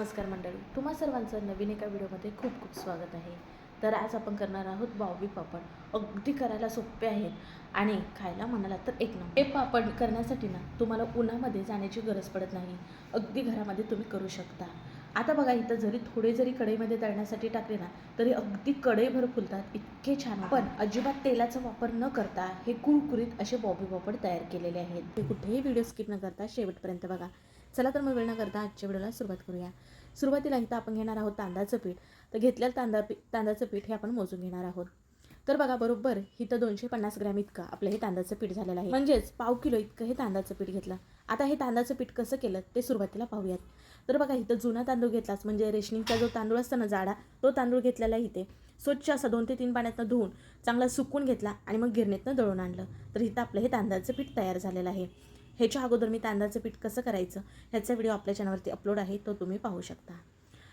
नमस्कार मंडळी तुम्हा सर्वांचं नवीन एका व्हिडिओमध्ये खूप खूप स्वागत आहे. तर आज आपण करणार आहोत बावबी पापड. अगदी करायला सोपे आहेत आणि खायला म्हणाला तर एक नंबर. हे पापड करण्यासाठी ना तुम्हाला उन्हामध्ये जाण्याची गरज पडत नाही. अगदी घरामध्ये तुम्ही करू शकता. आता बघा इथं जरी थोडे जरी कढईमध्ये तळण्यासाठी टाकले ना तरी अगदी कढईभर फुलतात इतके छान पण अजिबात तेलाचा वापर न करता हे कुरकुरीत असे बॉबी पापड तयार केलेले आहेत. ते कुठेही व्हिडिओ स्किप न करता शेवटपर्यंत बघा. चला तर मग वेळ न करता आजच्या व्हिडिओला सुरुवात करूया. सुरुवातीला इथं आपण घेणार आहोत तांदळाचं पीठ. तर घेतलेलं तांदळा पी तांदळाचं पीठ हे आपण मोजून घेणार आहोत. तर बघा बरोबर इथं दोनशे पन्नास ग्रॅम इतकं आपलं हे तांदळाचं पीठ झालेलं आहे. म्हणजेच पाव किलो इतकं हे तांदळाचं पीठ घेतलं. आता हे तांदळाचं पीठ कसं केलं ते सुरुवातीला पाहूयात. तर बघा इथं जुना तांदूळ घेतलाच म्हणजे रेशनिंगचा जो तांदूळ असतो ना जाडा तो तांदूळ घेतलेला इथे. स्वच्छ असा दोन ते तीन पाण्यातनं धुवून चांगला सुकून घेतला आणि मग गिरणीतनं दळून आणलं. तर इथं आपलं हे तांदळाचं पीठ तयार झालेलं आहे. ह्याच्या अगोदर मी तांदळाचं पीठ कसं करायचं ह्याचा व्हिडिओ आपल्या चॅनलवरती अपलोड आहे तो तुम्ही पाहू शकता.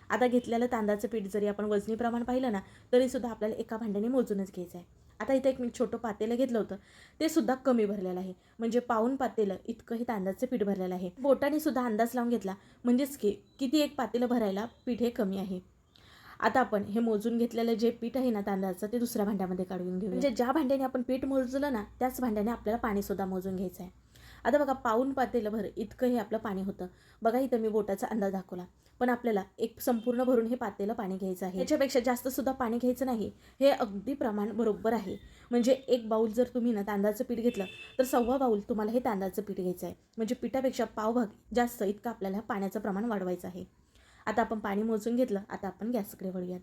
आता घेतलेलं तांदळाचं पीठ जरी आपण वजनी प्रमाण पाहिलं ना तरीसुद्धा आपल्याला एका भांड्याने मोजूनच घ्यायचं आहे आता इथं एक मी छोटं पातेलं घेतलं होतं ते सुद्धा कमी भरलेलं आहे. म्हणजे पाऊन पातेलं इतकं हे तांदळाचं पीठ भरलेलं आहे. बोटाने सुद्धा अंदाज लावून घेतला म्हणजेच की किती एक पातेलं भरायला पीठ हे कमी आहे. आता आपण हे मोजून घेतलेलं जे पीठ आहे ना तांदळाचं ते दुसऱ्या भांड्यामध्ये काढून घेऊ म्हणजे ज्या भांड्याने आपण पीठ मोजलं ना त्याच भांड्याने आपल्याला पाणीसुद्धा मोजून घ्यायचं आहे आता बघा पाऊन पातेलं भर इतकं हे आपलं पाणी होतं. बघा इथं मी बोटाचा अंदाज दाखवला. पण आपल्याला एक संपूर्ण भरून हे पातेलं पाणी घ्यायचं आहे. याच्यापेक्षा जास्त सुद्धा पाणी घ्यायचं नाही. हे अगदी प्रमाण बरोबर आहे. म्हणजे एक बाऊल जर तुम्ही ना तांदळाचं पीठ घेतलं तर सव्वा बाऊल तुम्हाला हे तांदळाचं पीठ घ्यायचं आहे. म्हणजे पिठापेक्षा पावभाग जास्त इतकं आपल्याला पाण्याचं प्रमाण वाढवायचं आहे. आता आपण पाणी मोजून घेतलं आता आपण गॅसकडे वळूयात.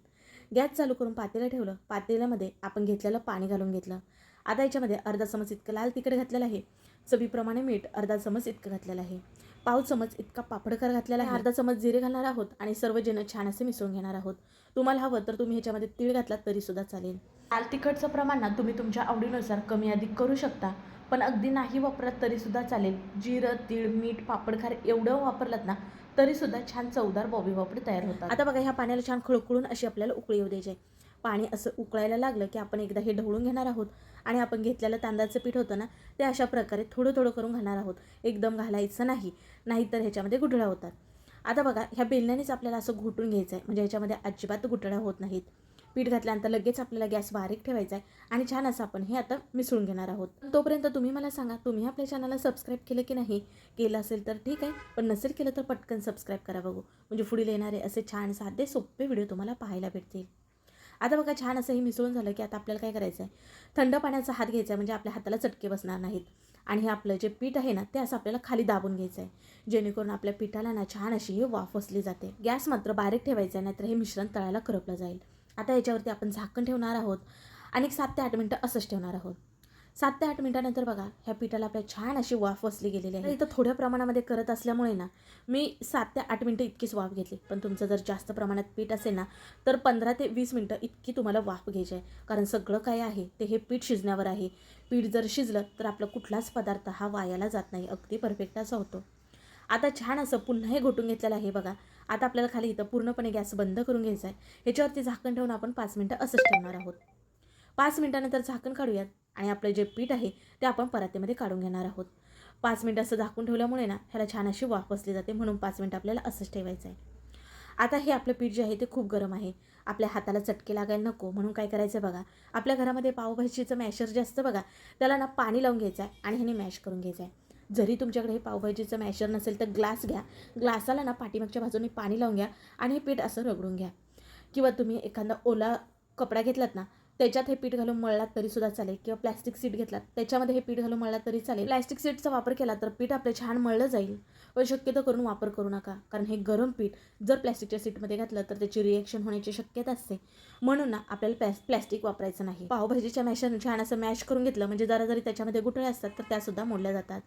गॅस चालू करून पातेलं ठेवलं. पातेल्यामध्ये आपण घेतलेलं पाणी घालून घेतलं. आता याच्यामध्ये अर्धा चमच इतकं लाल तिखट घातलेलं आहे. चवीप्रमाणे मीठ अर्धा चमच इतकं घातलेलं आहे. पाव चमच इतका पापडकर घातलेला आहे. अर्धा चमच जिरे घालणार आहोत आणि सर्व जण छान असे मिसळून घेणार आहोत. तुम्हाला हवं तर तुम्ही ह्याच्यामध्ये तीळ घातलात तरीसुद्धा चालेल. लाल तिखटचं प्रमाण ना तुम्ही तुमच्या आवडीनुसार कमी अधिक करू शकता. पण अगदी नाही वापरत तरीसुद्धा चालेल. जिरं तीळ मीठ पापडखार एवढं वापरलात ना तरीसुद्धा छान चवदार बॉबी पापड तयार होतात. आता बघा ह्या पाण्याला छान खळखळून अशी आपल्याला उकळी येऊ द्यायची आहे. पाणी असं उकळायला लागलं की आपण एकदा हे ढवळून घेणार आहोत. आणि आपण घेतलेलं तांदळाचं पीठ होतं ना ते अशा प्रकारे थोडं थोडं करून घालणार आहोत. एकदम घालायचं नाही. नाहीतर ह्याच्यामध्ये गुठळ्या होतात. आता बघा ह्या बेलण्यानेच आपल्याला असं घोटून घ्यायचं आहे म्हणजे ह्याच्यामध्ये अजिबात गुठळ्या होत नाहीत. पीठ घातल्यानंतर लगेच आपल्याला गॅस बारीक ठेवायचा आहे आणि छान असं आपण हे आता मिसळून घेणार आहोत. तोपर्यंत तुम्ही मला सांगा तुम्ही आपल्या चॅनलला सबस्क्राईब केलं की नाही? केलं असेल तर ठीक आहे. पण नसेल केलं तर पटकन सबस्क्राईब करा बघू. म्हणजे पुढील येणारे असे छान साधे सोपे व्हिडिओ तुम्हाला पाहायला भेटतील. आता बघा छान असं हे मिसळून झालं की आता आपल्याला काय करायचं आहे थंड पाण्याचा हात घ्यायचा आहे म्हणजे आपल्या हाताला चटके बसणार नाहीत. आणि हे आपलं जे पीठ आहे ना ते असं आपल्याला खाली दाबून घ्यायचं आहे जेणेकरून आपल्या पिठाला ना छान अशी ही वाफ असली जाते. गॅस मात्र बारीक ठेवायचा आहे नाहीतर हे मिश्रण तळायला करपलं जाईल. आता याच्यावरती आपण झाकण ठेवणार आहोत. आणि एक सात ते आठ मिनटं असंच ठेवणार आहोत. सात ते आठ मिनटानंतर बघा ह्या पिठाला आपल्या छान अशी वाफ वसली गेलेली आहे. इथं थोड्या प्रमाणामध्ये करत असल्यामुळे ना मी सात ते आठ मिनटं इतकीच वाफ घेतली. पण तुमचं जर जास्त प्रमाणात पीठ असेल ना तर पंधरा ते वीस मिनटं इतकी तुम्हाला वाफ घ्यायची आहे. कारण सगळं काय आहे ते हे पीठ शिजण्यावर आहे. पीठ जर शिजलं तर आपला कुठलाच पदार्थ हा वायाला जात नाही. अगदी परफेक्ट असा होतो. आता छान असं पुन्हा हे घोटून घेतलेलं आहे बघा. आता आपल्याला खाली इथं पूर्णपणे गॅस बंद करून घ्यायचा आहे. ह्याच्यावरती झाकण ठेवून आपण पाच मिनटं असंच ठेवणार आहोत. पाच मिनटानंतर झाकण काढूयात. आणि आपलं जे पीठ आहे ते आपण परातीमध्ये काढून घेणार आहोत. पाच मिनटं असं झाकून ठेवल्यामुळे ना ह्याला छान अशी वाफ बसली जाते म्हणून पाच मिनटं आपल्याला असंच ठेवायचं आहे. आता हे आपलं पीठ जे आहे ते खूप गरम आहे. आपल्या हाताला चटके लागायला नको म्हणून काय करायचं बघा. आपल्या घरामध्ये पावभाजीचं मॅशर जे असतं बघा त्याला ना पाणी लावून घ्यायचं आहे आणि ह्याने मॅश करून घ्यायचं आहे. जरी तुमच्याकडे हे पावभाजीचं मॅशर नसेल तर ग्लास घ्या. ग्लासाला ना पाठीमागच्या बाजूने पाणी लावून घ्या आणि हे पीठ असं रगडून घ्या. किंवा तुम्ही एखादा ओला कपडा घेतलात ना त्याच्यात हे पीठ घालून मळलात तरीसुद्धा चालेल. किंवा प्लॅस्टिक सीट घेतलात त्याच्यामध्ये हे पीठ घालून मळलात तरी चालेल. प्लॅस्टिक सीटचा वापर केला तर पीठ आपलं छान मळलं जाईल. पण शक्यतो करून वापर करू नका. कारण हे गरम पीठ जर प्लॅस्टिकच्या सीटमध्ये घातलं तर त्याची रिएक्शन होण्याची शक्यता असते. म्हणून ना आपल्याला प्लॅस प्लॅस्टिक वापरायचं नाही. पावभाजीच्या मॅशर छान असं मॅश करून घेतलं म्हणजे जरा जरी त्याच्यामध्ये गुठळे असतात तर त्यासुद्धा मोडल्या जातात.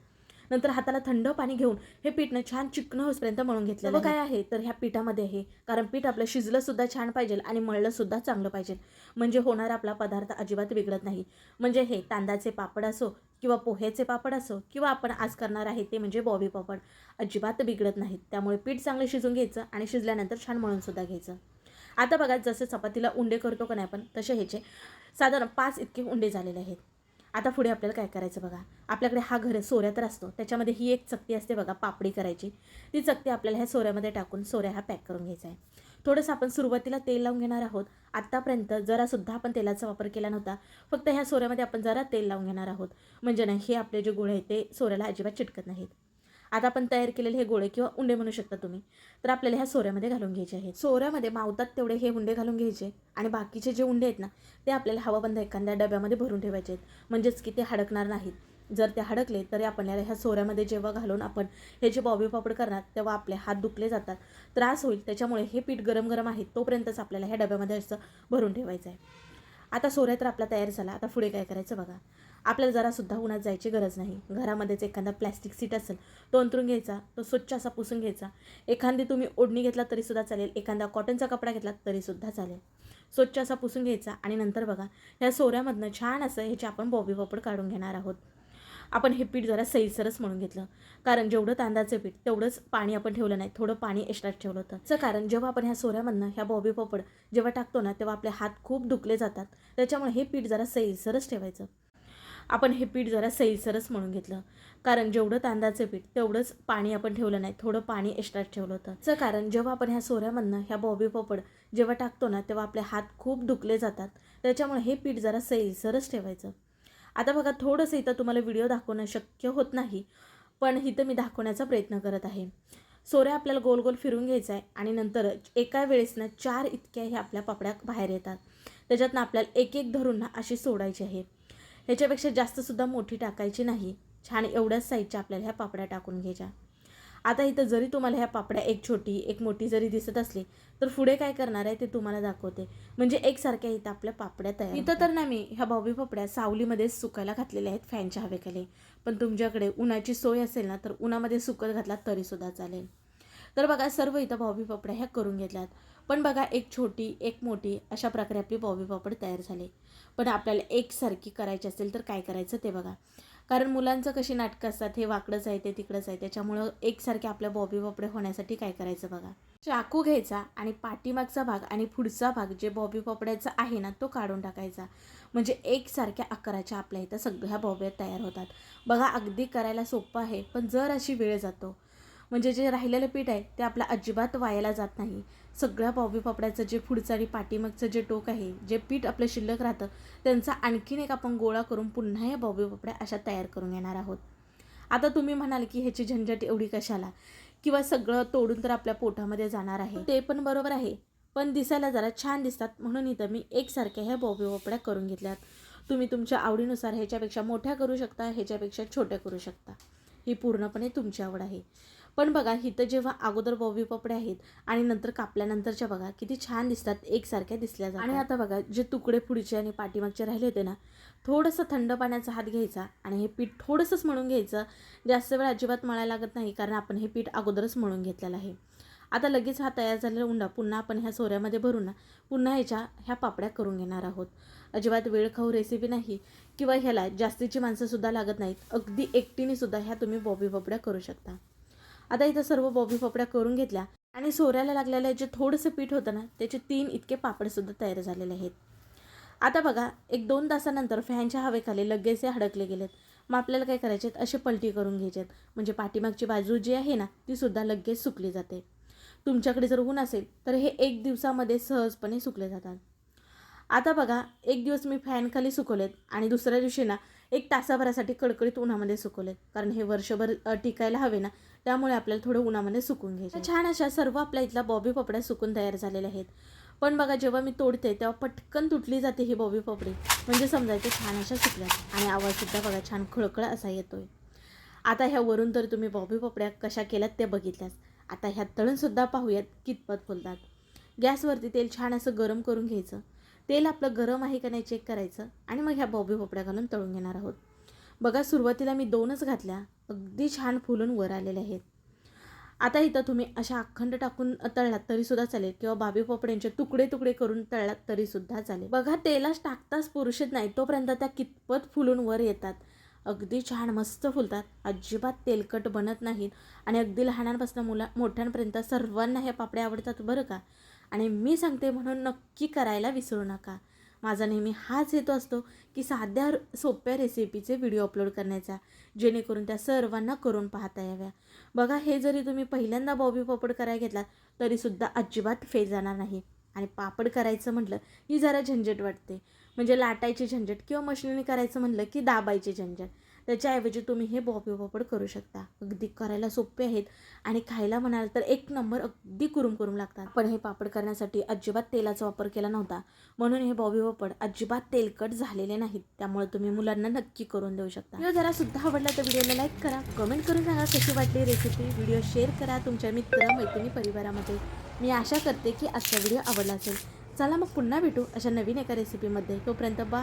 नंतर हाताला थंड पाणी घेऊन हे पीठनं छान चिकनं होईपर्यंत मळून घेतलं काय आहे तर ह्या पिठामध्ये आहे. कारण पीठ आपलं शिजलं सुद्धा छान पाहिजे आणि मळलं सुद्धा चांगलं पाहिजे. म्हणजे होणारा आपला पदार्थ अजिबात बिघडत नाही. म्हणजे हे तांदळाचे पापड असो किंवा पोह्याचे पापड असो किंवा आपण आज करणार आहे ते म्हणजे बॉबी पापड अजिबात बिघडत नाहीत. त्यामुळे पीठ चांगलं शिजून घ्यायचं आणि शिजल्यानंतर छान मळून सुद्धा घ्यायचं. आता बघा जसं चपातीला उंडे करतो का नाही आपण तसे ह्याचे साधारण पाच इतके उंडे झालेले आहेत. आता पुढे आपल्याला काय करायचं बघा? आपल्याकडे हा घर सोऱ्या तर असतो. त्याच्यामध्ये ही एक चकती असते बघा पापडी करायची. ती चकती आपल्याला ह्या सोऱ्यामध्ये टाकून सोऱ्या हा पॅक करून घ्यायचा आहे. थोडंसं आपण सुरुवातीला तेल लावून घेणार आहोत. आत्तापर्यंत जरासुद्धा आपण तेलाचा वापर केला नव्हता. फक्त ह्या सोऱ्यामध्ये आपण जरा तेल लावून घेणार आहोत. म्हणजे ना हे आपले जे गुळ आहेत ते सोऱ्याला अजिबात चिटकत नाहीत. आता आपण तयार केलेले हे गोळे किंवा उंडे म्हणू शकता तुम्ही. तर आपल्याला ह्या सोऱ्यामध्ये घालून घ्यायचे आहेत. सोऱ्यामध्ये मावतात तेवढे हे उंडे घालून घ्यायचे आणि बाकीचे जे उंडे आहेत ना ते आपल्याला हवाबंद एखाद्या डब्यामध्ये भरून ठेवायचे आहेत. म्हणजेच की ते हडकणार नाहीत. जर ते हडकले तरी आपल्याला ह्या सोऱ्यामध्ये जेव्हा घालून आपण हे जे बॉबी पापड करणार तेव्हा आपले हात दुखले जातात. त्रास होईल त्याच्यामुळे हे पीठ गरम गरम आहे तोपर्यंतच आपल्याला ह्या डब्यामध्ये असं भरून ठेवायचं आहे. आता सोऱ्या तर आपला तयार झाला. आता पुढे काय करायचं बघा. आपल्याला जरासुद्धा उन्हात जायची गरज नाही. घरामध्येच एखादा प्लॅस्टिक सीट असेल तो अंतरून घ्यायचा तो स्वच्छ असा पुसून घ्यायचा. एखादी तुम्ही ओढणी घेतला तरीसुद्धा चालेल एखादा कॉटनचा कपडा घेतला तरीसुद्धा चालेल. स्वच्छ असा पुसून घ्यायचा आणि नंतर बघा ह्या सोऱ्यामधनं छान असं ह्याचे आपण बॉबी पापड काढून घेणार आहोत. आपण हे पीठ जरा सैलसरच म्हणून घेतलं. कारण जेवढं तांदळाचं पीठ तेवढंच पाणी आपण ठेवलं नाही थोडं पाणी एक्स्ट्रा ठेवलं होतं. त्याचं कारण जेव्हा आपण ह्या सोऱ्यामधनं ह्या बॉबी पापड जेव्हा टाकतो ना तेव्हा आपले हात खूप दुखले जातात. त्याच्यामुळे हे पीठ जरा सैलसरच ठेवायचं. आपण हे पीठ जरा सैलसरच म्हणून घेतलं. कारण जेवढं तांदळाचं पीठ तेवढंच पाणी आपण ठेवलं नाही. थोडं पाणी एक्स्ट्रा ठेवलं होतं. त्याचं कारण जेव्हा आपण ह्या सोऱ्यामधनं ह्या बॉबी पापड जेव्हा टाकतो ना तेव्हा आपले हात खूप दुखले जातात. त्याच्यामुळे हे पीठ जरा सैलसरच ठेवायचं. आता बघा थोडंसं इथं तुम्हाला व्हिडिओ दाखवणं शक्य होत नाही पण इथं मी दाखवण्याचा प्रयत्न करत आहे. सोऱ्या आपल्याला गोल गोल फिरून घ्यायचा आहे आणि नंतर एका वेळेस ना चार इतक्या ह्या आपल्या पापड्या बाहेर येतात. त्याच्यातनं आपल्याला एक एक धरून ना अशी सोडायची आहे. ह्याच्यापेक्षा जास्तसुद्धा मोठी टाकायची नाही. छान एवढ्याच साईजच्या आपल्याला ह्या पापड्या टाकून घ्यायच्या. आता इथं जरी तुम्हाला ह्या पापड्या एक छोटी एक मोठी जरी दिसत असली तर पुढे काय करणार आहे ते तुम्हाला दाखवते. म्हणजे एकसारख्या इथं आपल्या पापड्या तयार इथं तर ना मी ह्या बॉबी पापड्या सावलीमध्येच सुकायला घातलेल्या आहेत फॅनच्या हवेखाली. पण तुमच्याकडे उन्हाची सोय असेल ना तर उन्हामध्ये सुकत घातला तरीसुद्धा चालेल. तर बघा सर्व इथं बॉबी पापड्या ह्या करून घेतल्यात. पण बघा एक छोटी एक मोठी अशा प्रकारे आपली बॉबी पापड तयार झाले. पण आपल्याला एकसारखी करायची असेल तर काय करायचं ते बघा. कारण मुलांचं कशी नाटकं असतात हे वाकडंच आहे ते तिकडंच आहे. त्याच्यामुळं एकसारखे आपल्या बॉबी पापडे होण्यासाठी काय करायचं बघा. चाकू घ्यायचा आणि पाठीमागचा भाग आणि पुढचा भाग जे बॉबी पापड्याचा आहे ना तो काढून टाकायचा. म्हणजे एकसारख्या आकाराच्या आपल्या इथं सगळ्या बॉब्या तयार होतात. बघा अगदी करायला सोपं आहे पण जर अशी वेळ जातो म्हणजे जे राहिलेलं पीठ आहे ते आपलं अजिबात वायाला जात नाही. सगळ्या बॉबी पापड्याचं जे पुढचं आणि पाठीमागचं जे टोक आहे जे पीठ आपलं शिल्लक राहतं त्यांचा आणखीन एक आपण गोळा करून पुन्हा या बॉबी पापड्या अशा तयार करून घेणार आहोत. आता तुम्ही म्हणाल की ह्याची झंझट एवढी कशाला? किंवा सगळं तोडून तर आपल्या पोटामध्ये जाणार आहे. ते पण बरोबर आहे. पण दिसायला जरा छान दिसतात. म्हणून इथं मी एकसारख्या ह्या बॉबी पापड्या करून घेतल्यात. तुम्ही तुमच्या आवडीनुसार ह्याच्यापेक्षा मोठ्या करू शकता ह्याच्यापेक्षा छोट्या करू शकता. ही पूर्णपणे तुमची आवड आहे. पण बघा इथं जेव्हा अगोदर बॉबी पापडे आहेत आणि नंतर कापल्यानंतरच्या बघा किती छान दिसतात एकसारख्या दिसल्या जातात. आणि आता बघा जे तुकडे पुढचे आणि पाठीमागचे राहिले होते ना थोडंसं थंड पाण्याचा हात घ्यायचा आणि हे पीठ थोडंसंच मळून घ्यायचं. जास्त वेळ अजिबात मळायला लागत नाही कारण आपण हे पीठ अगोदरच मळून घेतलेलं आहे. आता लगेच हा तयार झालेला उंडा पुन्हा आपण ह्या सोऱ्यामध्ये भरून ना पुन्हा ह्याच्या ह्या पापड्या करून घेणार आहोत. अजिबात वेळ खाऊ रेसिपी नाही किंवा ह्याला जास्तीची माणसंसुद्धा लागत नाहीत. अगदी एकटीने सुद्धा ह्या तुम्ही बॉबी पापड्या करू शकता. आता इथं सर्व बॉबी पापड्या करून घेतल्या आणि सोऱ्याला लागलेलं जे थोडंसं पीठ होतं ना त्याचे तीन इतके पापडसुद्धा तयार झालेले आहेत. आता बघा एक दोन तासानंतर फॅनच्या हवेखाली लगेच हे हडकले गेलेत. मग आपल्याला काय करायचे असे पलटी करून घ्यायचे म्हणजे पाठीमागची बाजू जी आहे ना ती सुद्धा लगेच सुकली जाते. तुमच्याकडे जर ऊन असेल तर हे एक दिवसामध्ये सहजपणे सुकले जातात. आता बघा एक दिवस मी फॅनखाली सुकवलेत आणि दुसऱ्या दिवशी ना एक तासाभरासाठी कडकडीत उन्हामध्ये सुकवलेत. कारण हे वर्षभर टिकायला हवे ना त्यामुळे आपल्याला थोडं उन्हामध्ये सुकून घ्यायचं. छान अशा सर्व आपल्या इथल्या बॉबी पपड्या सुकून तयार झालेल्या आहेत. पण बघा जेव्हा मी तोडते तेव्हा पटकन तुटली जाते ही बॉबी पापडी. म्हणजे समजायचे छान अशा सुकल्यात आणि आवाजसुद्धा बघा छान खळखळ असा येतोय. आता ह्या वरून तर तुम्ही बॉबी पापड्या कशा केल्यात ते बघितल्यास. आता ह्या तळूनसुद्धा पाहूयात कितपत फुलतात. गॅसवरती तेल छान असं गरम करून घ्यायचं. तेल आपलं गरम आहे का नाही चेक करायचं. आणि मग ह्या बॉबी पापड्या घालून तळून घेणार आहोत. बघा सुरुवातीला मी दोनच घातल्या. अगदी छान फुलून वर आलेले आहेत. आता इथं तुम्ही अशा अखंड टाकून तळलात तरीसुद्धा चालेल किंवा बाबी पोपड्यांचे तुकडे तुकडे करून तळलात तरीसुद्धा चालेल. बघा तेलाच टाकताच पुरुषच नाही तोपर्यंत त्या कितपत फुलून वर येतात. अगदी छान मस्त फुलतात. अजिबात तेलकट बनत नाहीत आणि अगदी लहानांपासून मुला मोठ्यांपर्यंत सर्वांना हे पापड्या आवडतात बरं का? आणि मी सांगते म्हणून नक्की करायला विसरू नका. माझा नेहमी हाच हेतू असतो की साध्या सोप्या रेसिपीचे व्हिडिओ अपलोड करण्याचा जेणेकरून त्या सर्वांना करून पाहता याव्या. बघा हे जरी तुम्ही पहिल्यांदा बॉबी पापड करायला घेतलात तरीसुद्धा अजिबात फेल जाणार नाही. आणि पापड करायचं म्हटलं की जरा झंझट वाटते. म्हणजे लाटायची झंझट किंवा मशीनने करायचं म्हटलं की दाबायची झंझट. त्याच्याऐवजी तुम्ही हे बॉबी पापड करू शकता. अगदी करायला सोपे आहेत. आणि खायला म्हणाल तर एक नंबर अगदी कुरुम कुरुम लागतात. पण हे पापड करण्यासाठी अजिबात तेलाचा वापर केला नव्हता. म्हणून हे बॉबी पापड अजिबात तेलकट झालेले नाहीत. त्यामुळे तुम्ही मुलांना नक्की करून देऊ शकता. व्हिडिओ जरा सुद्धा आवडला तर व्हिडिओला लाईक करा कमेंट करून सांगा कशी वाटली रेसिपी व्हिडिओ शेअर करा तुमच्या मित्र मैत्रिणी परिवारामध्ये. मी आशा करते की आजचा व्हिडिओ आवडला असेल. चला मग पुन्हा भेटू अशा नवीन एका रेसिपीमध्ये तोपर्यंत बा